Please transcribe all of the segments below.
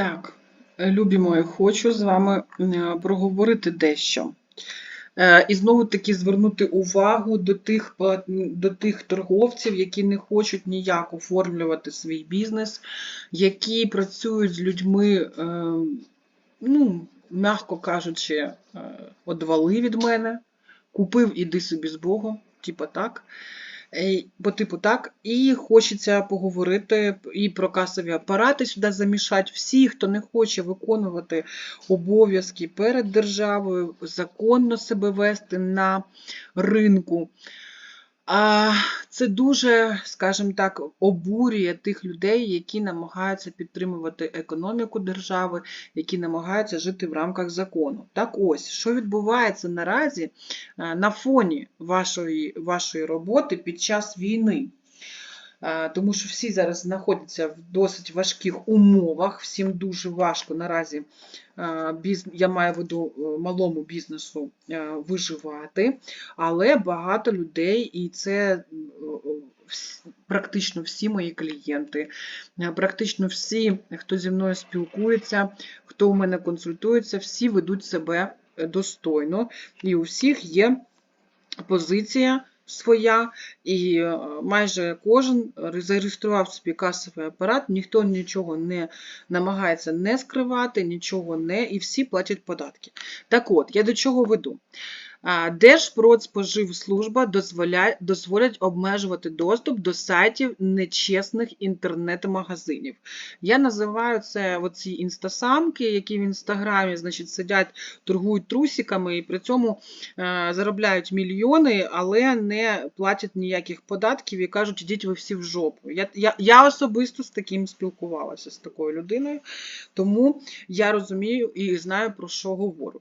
Так, е, любі мої, хочу з вами е, проговорити дещо. Е, І знову таки звернути увагу до тих, до тих торговців, які не хочуть ніяк оформлювати свій бізнес, які працюють з людьми, е, ну, м'яко кажучи, е, одвали від мене, купив, іди собі з Богом, типа так. По типу так, і хочеться поговорити і про касові апарати сюди замішати. Всі, хто не хоче виконувати обов'язки перед державою, законно себе вести на ринку. Це дуже, скажімо так, обурює тих людей, які намагаються підтримувати економіку держави, які намагаються жити в рамках закону. Так ось, що відбувається наразі е, на фоні вашої, вашої роботи під час війни. Тому що всі зараз знаходяться в досить важких умовах, всім дуже важко. Наразі я маю в виду е, малому бізнесу е, виживати, але багато людей, і це е, практично всі мої клієнти, практично всі, хто зі мною спілкується, хто у мене консультується, всі ведуть себе достойно, і у всіх є позиція своя, і е, майже кожен зареєстрував собі касовий апарат, ніхто нічого не намагається не скривати, нічого не, і всі платять податки. Так от, я до чого веду? Держпродспоживслужба дозволяє, дозволять обмежувати доступ до сайтів нечесних інтернет-магазинів. Я називаю це оці інстасамки, які в інстаграмі значить, сидять, торгують трусиками і при цьому е, заробляють мільйони, але не платять ніяких податків і кажуть, ідіть ви всі в жопу. Я, я, я особисто з таким спілкувалася, з такою людиною, тому я розумію і знаю, про що говорю.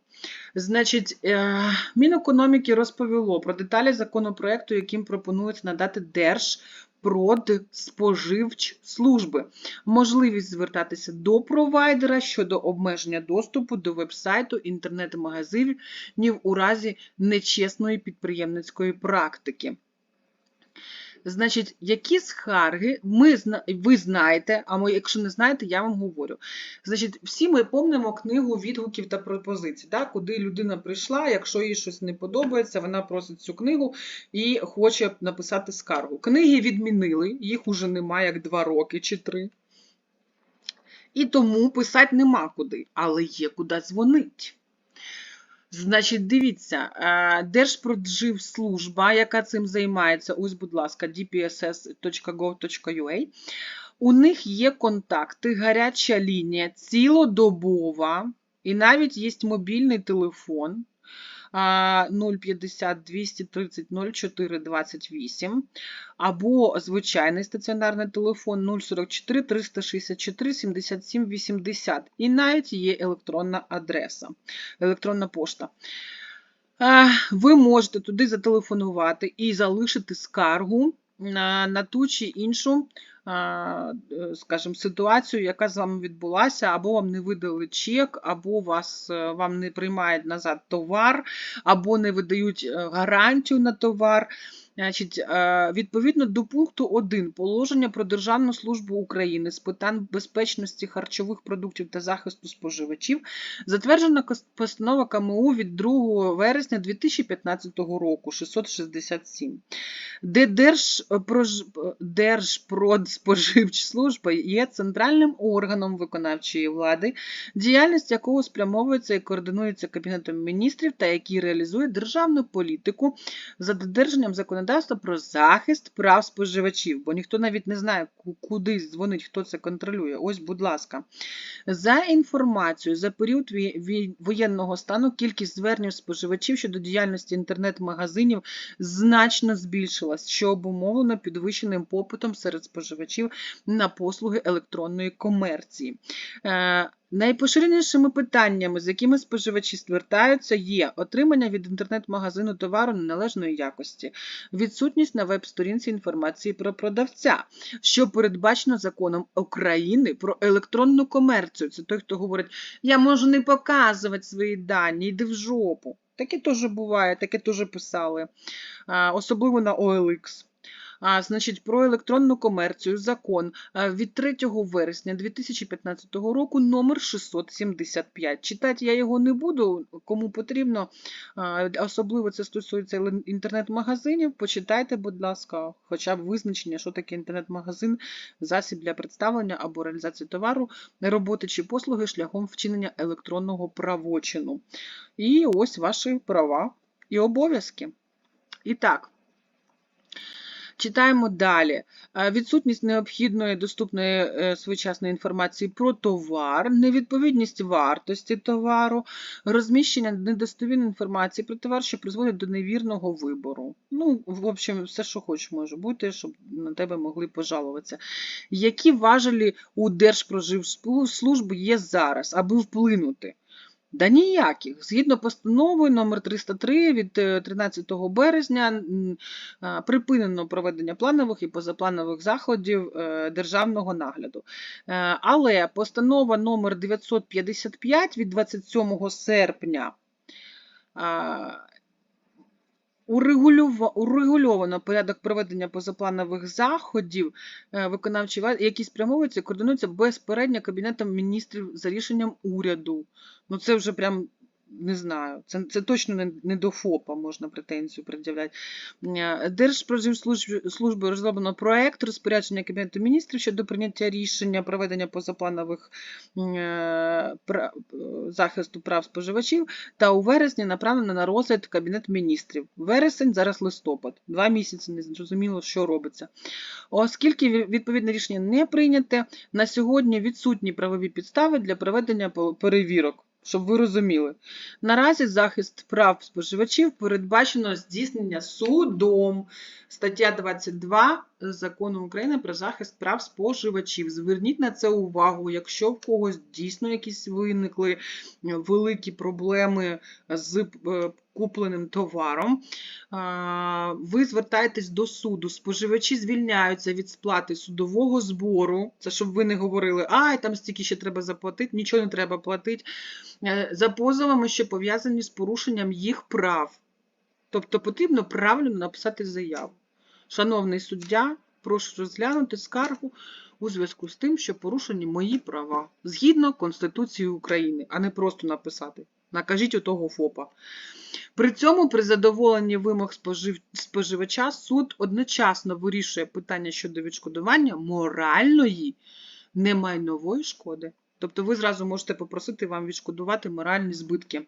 Значить, е, Мінекономіки розповіло про деталі законопроекту, яким пропонують надати Держпродспоживслужби можливість звертатися до провайдера щодо обмеження доступу до веб-сайту інтернет-магазинів у разі нечесної підприємницької практики. Значить, які скарги ми, ви знаєте, а ми, якщо не знаєте, я вам говорю. Значить, всі ми помнимо книгу відгуків та пропозицій, да? куди людина прийшла, якщо їй щось не подобається, вона просить цю книгу і хоче написати скаргу. Книги відмінили, їх уже немає як два роки чи три. І тому писати нема куди, але є куди дзвонить. Значить, дивіться, е, Держпродживслужба, яка цим займається, ось, будь ласка, dpss.gov.ua, у них є контакти, гаряча лінія, цілодобова, і навіть є мобільний телефон 050 230 04 28, або звичайний стаціонарний телефон 044 364 77 80. І навіть є електронна адреса, електронна пошта. Ви можете туди зателефонувати і залишити скаргу на, ту чи іншу, скажімо, ситуацію, яка з вами відбулася, або вам не видали чек, або вас, е, вам не приймають назад товар, або не видають е, гарантію на товар. Значить, е, відповідно до пункту 1 положення про Державну службу України з питань безпечності харчових продуктів та захисту споживачів затверджена постанова КМУ від 2 вересня 2015 року 667, де Держпрож... Держпродспоживслужба є центральним органом виконавчої влади, діяльність якого спрямовується і координується Кабінетом міністрів та який реалізує державну політику за додержанням законодавства про захист прав споживачів, бо ніхто навіть не знає, куди дзвонить, хто це контролює. Ось, будь ласка. За інформацією, за період воєнного стану кількість звернень споживачів щодо діяльності інтернет-магазинів значно збільшилась, що обумовлено підвищеним попитом серед споживачів на послуги електронної комерції. Найпоширенішими питаннями, з якими споживачі звертаються, є отримання від інтернет-магазину товару неналежної якості, відсутність на веб-сторінці інформації про продавця, що передбачено законом України про електронну комерцію. Це той, хто говорить, я можу не показувати свої дані, йди в жопу. Таке теж буває, таке теж писали, особливо на OLX. А, значить, про електронну комерцію закон а, від 3 вересня 2015 року номер 675. Читати я його не буду, кому потрібно, особливо це стосується інтернет-магазинів, почитайте, будь ласка, хоча б визначення, що таке інтернет-магазин, засіб для представлення або реалізації товару, роботи чи послуги шляхом вчинення електронного правочину. І ось ваші права і обов'язки. І так. Читаємо далі. Е, Відсутність необхідної доступної е, своєчасної інформації про товар, невідповідність вартості товару, розміщення недостовірної інформації про товар, що призводить до невірного вибору. Ну, в общем, все, що хочеш, може бути, щоб на тебе могли пожалуватися. Які важелі у Держпроживслужби є зараз, аби вплинути? Да ніяких. Згідно постанови номер 303 від е, 13 березня припинено проведення планових і позапланових заходів е, державного нагляду. Е, Але постанова номер 955 від 27 серпня урегульовано порядок проведення позапланових заходів, виконавчої виконавчі ва- які спрямовуються і координуються безпередньо Кабінетом міністрів за рішенням уряду. Ну це вже прям. Не знаю, це, це точно не, не до ФОПа можна претензію пред'являти. Е, розроблено проект розпорядження Кабінету міністрів щодо прийняття рішення проведення позапланових е, е, захисту прав споживачів та у вересні направлено на розгляд Кабінет міністрів. Вересень, зараз листопад. Два місяці не зрозуміло, що робиться. Оскільки ві- відповідне рішення не прийняте, на сьогодні відсутні правові підстави для проведення перевірок. Щоб ви розуміли, наразі захист прав споживачів передбачено здійснення судом. Стаття 22 Закону України про захист прав споживачів. Зверніть на це увагу, якщо в когось дійсно якісь виникли е, великі проблеми з е, купленим товаром, ви звертаєтесь до суду. Споживачі звільняються від сплати судового збору. Це щоб ви не говорили, ай, там стільки ще треба заплатити, нічого не треба платити. Е, За позовами, що пов'язані з порушенням їх прав. Тобто потрібно правильно написати заяву. Шановний суддя, прошу розглянути скаргу у зв'язку з тим, що порушені мої права згідно Конституції України, а не просто написати. Накажіть у того ФОПа. При цьому, при задоволенні вимог спожив... споживача, суд одночасно вирішує питання щодо відшкодування моральної немайнової шкоди. Тобто ви зразу можете попросити вам відшкодувати моральні збитки.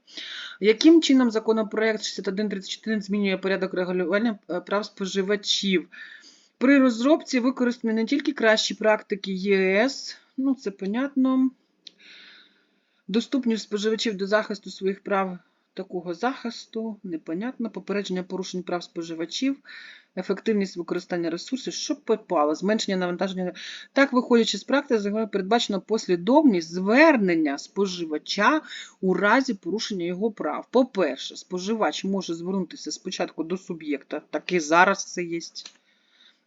Яким чином законопроект 6134 змінює порядок регулювання е, прав споживачів? При розробці використані не тільки кращі практики ЄС, ну це понятно, доступність споживачів до захисту своїх прав такого захисту, непонятно, попередження порушень прав споживачів, ефективність використання ресурсів, що попало, зменшення навантаження. Так, виходячи з практики, передбачено послідовність звернення споживача у разі порушення його прав. По-перше, споживач може звернутися спочатку до суб'єкта, так і зараз це є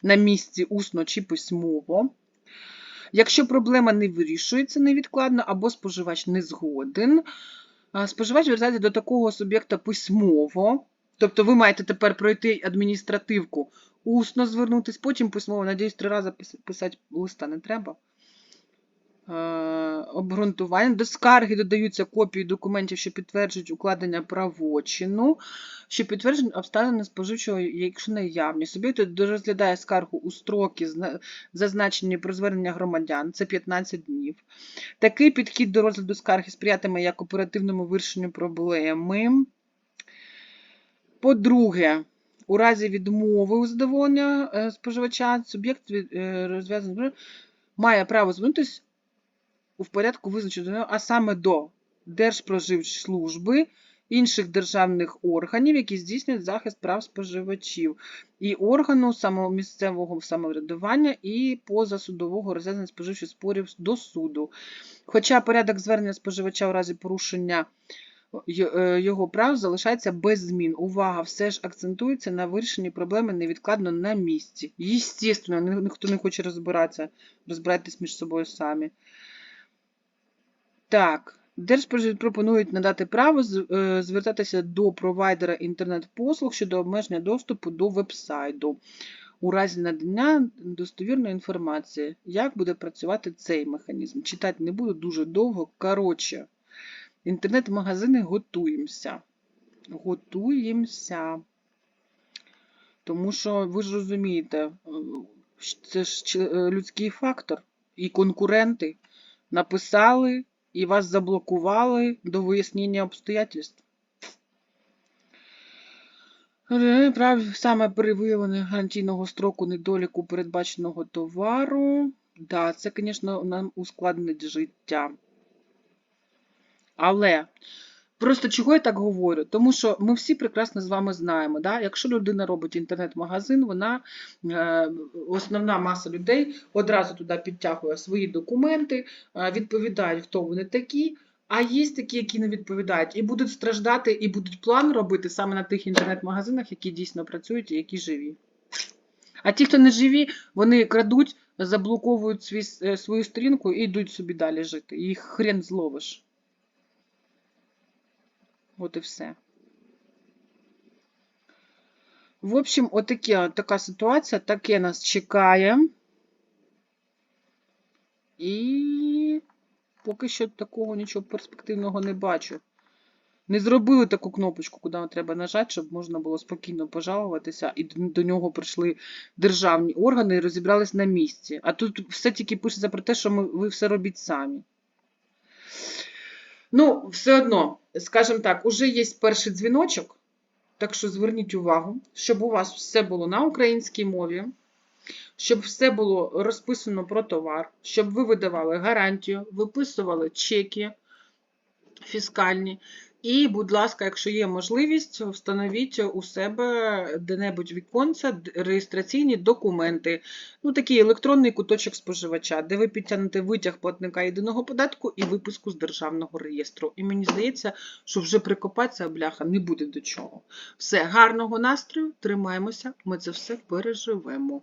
на місці усно чи письмово. Якщо проблема не вирішується невідкладно або споживач не згоден, споживач звертається до такого суб'єкта письмово. Тобто ви маєте тепер пройти адміністративку, усно звернутися, потім письмово. Надіюсь, три рази писати листа не треба. Е, Обґрунтування. До скарги додаються копії документів, що підтверджують укладення правочину, що підтверджують обставини споживчого, якщо наявні. Суб'єкт розглядає скаргу у строки, зазначені про звернення громадян, це 15 днів. Такий підхід до розгляду скарги сприятиме як оперативному вирішенню проблеми. По-друге, у разі відмови у задоволення е, споживача, суб'єкт е, розв'язаний має право звернутися в порядку визначеного, а саме до Держпроживслужби, інших державних органів, які здійснюють захист прав споживачів, і органу місцевого самоврядування і позасудового розв'язання споживчих спорів до суду. Хоча порядок звернення споживача у разі порушення е, його прав залишається без змін. Увага, все ж акцентується на вирішенні проблеми невідкладно на місці. Єстественно, ніхто не хоче розбиратися, розбирайтесь між собою самі. Так, Держпрожив пропонують надати право е, звертатися до провайдера інтернет-послуг щодо обмеження доступу до вебсайту. у разі надання достовірної інформації. Як буде працювати цей механізм? Читати не буду дуже довго. Коротше, інтернет-магазини готуємося. Готуємося. Тому що ви ж розумієте, е, це ж е, людський фактор, і конкуренти написали і вас заблокували до вияснення обстоятельств. Е, саме при виявленні гарантійного строку недоліку передбаченого товару. Да, це, звісно, нам ускладнить життя. Але просто чого я так говорю? Тому що ми всі прекрасно з вами знаємо, да? якщо людина робить інтернет-магазин, вона е, основна маса людей одразу туди підтягує свої документи, е, відповідають, хто вони такі. А є такі, які не відповідають, і будуть страждати, і будуть план робити саме на тих інтернет-магазинах, які дійсно працюють і які живі. А ті, хто не живі, вони крадуть, заблоковують свій, е, свою сторінку і йдуть собі далі жити. Їх хрен зловиш. От і все. В общем, отаке, така ситуація, таке нас чекає. І поки що такого нічого перспективного не бачу. Не зробили таку кнопочку, куди треба нажати, щоб можна було спокійно пожалуватися, і до нього прийшли державні органи і розібрались на місці. А тут все тільки пишеться про те, що ми, ви все робіть самі. Ну, все одно, скажімо так, уже є перший дзвіночок, так що зверніть увагу, щоб у вас все було на українській мові, щоб все було розписано про товар, щоб ви видавали гарантію, виписували чеки фіскальні. І, будь ласка, якщо є можливість, встановіть у себе де-небудь віконце реєстраційні документи. Ну, такий електронний куточок споживача, де ви підтягнете витяг платника єдиного податку і виписку з державного реєстру. І мені здається, що вже прикопатися бляха не буде до чого. Все, гарного настрою, тримаємося, ми це все переживемо.